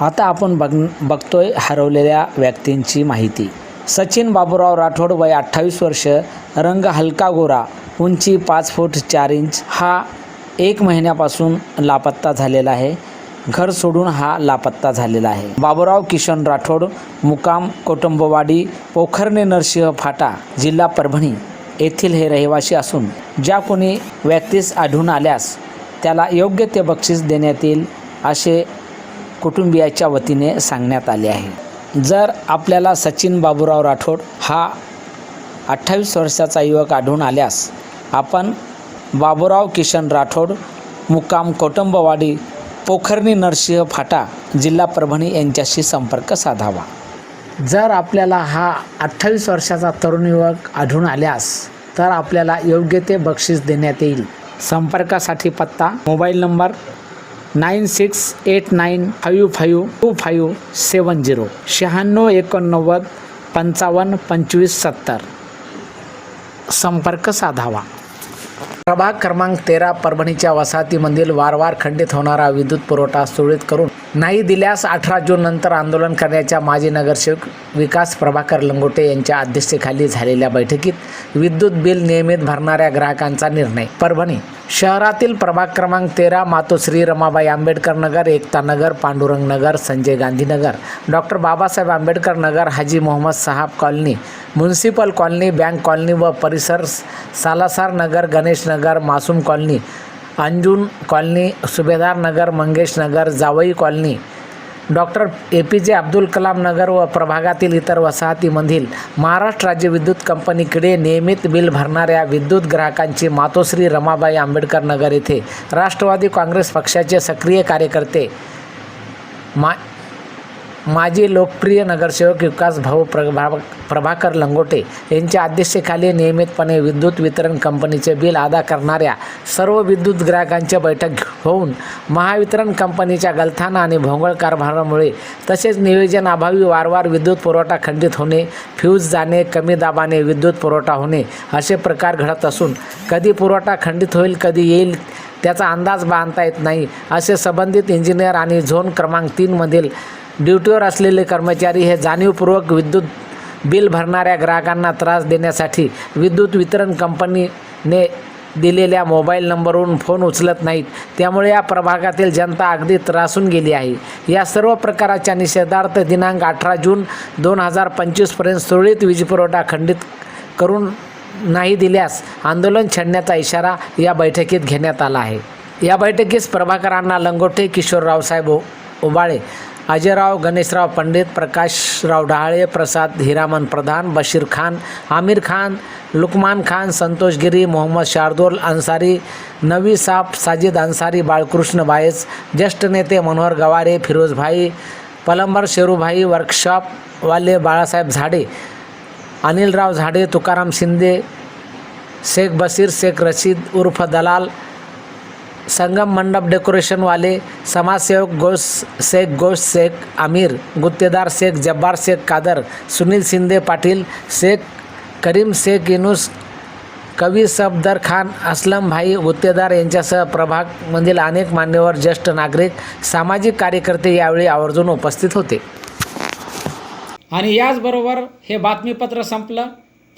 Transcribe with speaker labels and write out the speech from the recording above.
Speaker 1: आता आपण बघ बघतोय हरवलेल्या व्यक्तींची माहिती. सचिन बाबूराव राठोड वय अठ्ठावीस वर्ष रंग हलका गोरा उंची पाच फूट चार इंच हा एक महिन्यापासून लापत्ता झालेला आहे. घर सोडून हा लापत्ता झालेला आहे. बाबूराव किशन राठोड मुकाम कुटुंबवाडी पोखरणे नरसिंह फाटा जिल्हा परभणी येथील हे रहिवासी असून ज्या कोणी व्यक्तीस आढळून आल्यास त्याला योग्य ते बक्षीस देण्यात येईल असे कुटुंबियाच्या वतीने सांगण्यात आले आहे. जर आपल्याला सचिन बाबूराव राठोड हा अठ्ठावीस वर्षाचा युवक आढळून आल्यास आपण बाबूराव किशन राठोड मुक्काम कौटुंबवाडी पोखर्णी नरसिंह फाटा जिल्हा परभणी यांच्याशी संपर्क साधावा. जर आपल्याला हा अठ्ठावीस वर्षाचा तरुण युवक आढळून आल्यास तर आपल्याला योग्य ते बक्षीस देण्यात येईल. संपर्कासाठी पत्ता mobile number nine six eight nine five five two five seven zero शहाण्णव एकोणनव्वद पंचावन्न पंचवीस सत्तर संपर्क साधावा प्रभाग क्रमांक तेरा परभणीच्या वसाहतीमधील वारंवार खंडित होणारा विद्युत पुरवठा सुरळीत करून नाही दिल्यास अठरा जून नंतर आंदोलन करण्याच्या माजी नगरसेवक विकास प्रभाकर लंगोटे यांच्या अध्यक्षतेखाली झालेल्या बैठकीत विद्युत बिल नियमित भरणाऱ्या ग्राहकांचा निर्णय परभणी शहरातील प्रभाग क्रमांक तेरा Matoshri Ramabai Ambedkar Nagar Ekta Nagar Pandurang Nagar Sanjay Gandhi Nagar. Doctor Babasaheb Ambedkar Nagar Haji Mohammed Sahab colony municipal colony bank colony व परिसर Salasar Nagar Ganesh Nagar Masoom colony Anjun colony Subhedar Nagar Mangesh Nagar Jawai colony doctor A P जे अब्दुल कलाम नगर व प्रभागातील इतर वसाहतीमधील महाराष्ट्र राज्य विद्युत कंपनीकडे नियमित बिल भरणाऱ्या विद्युत ग्राहकांची मातोश्री रमाबाई आंबेडकर नगर येथे राष्ट्रवादी काँग्रेस पक्षाचे सक्रिय कार्यकर्ते मा माजी लोकप्रिय नगरसेवक विकास भाऊ प्रभा प्रभाकर लंगोटे यांच्या अध्यक्षतेखाली नियमितपणे विद्युत वितरण कंपनीचे बिल अदा करणाऱ्या सर्व विद्युत ग्राहकांची बैठक होऊन महावितरण कंपनीच्या गलथाना आणि भोंगळ कारभारामुळे तसेच नियोजनाअभावी वारंवार विद्युत पुरवठा खंडित होणे फ्यूज जाणे कमी दाबाने विद्युत पुरवठा होणे असे प्रकार घडत असून कधी पुरवठा खंडित होईल कधी येईल त्याचा अंदाज बांधता येत नाही असे संबंधित इंजिनियर आणि झोन क्रमांक तीनमधील ड्युटीवर असलेले कर्मचारी हे जाणीवपूर्वक विद्युत बिल भरणाऱ्या ग्राहकांना त्रास देण्यासाठी विद्युत वितरण कंपनीने दिलेल्या मोबाईल नंबरवरून फोन उचलत नाहीत. त्यामुळे या प्रभागातील जनता अगदी त्रासून गेली आहे. या सर्व प्रकाराच्या निषेधार्थ दिनांक अठरा जून दोन हजार पंचवीसपर्यंत सुरळीत वीजपुरवठा खंडित करून नाही दिल्यास आंदोलन छेडण्याचा इशारा या बैठकीत घेण्यात आला आहे. या बैठकीस प्रभाकरांना लंगोटे किशोरराव साहेब उबाळे अजयराव गणेशराव पंडित प्रकाशराव डहाळे प्रसाद हिरामन प्रधान बशीर खान आमिर खान लुकमान खान संतोष गिरी मोहम्मद शार्दुल अन्सारी नवी साप साजिद अन्सारी बाळकृष्ण बायस ज्येष्ठ नेते मनोहर गवारे फिरोजभाई पलंबर शेरूभाई वर्कशॉपवाले बाळासाहेब झाडे अनिलराव झाडे तुकाराम शिंदे शेख बशीर शेख रशीद उर्फ दलाल संगम मंडप डेकोरेशनवाले समाजसेवक गोश शेख गोश शेख आमिर गुत्तेदार शेख जब्बार शेख कादर सुनील शिंदे पाटील शेख करीम शेख युनुस कवी सफदर खान असलम भाई गुत्तेदार यांच्यासह प्रभागमधील अनेक मान्यवर ज्येष्ठ नागरिक सामाजिक कार्यकर्ते यावेळी आवर्जून उपस्थित होते. आणि याचबरोबर हे बातमीपत्र संपलं.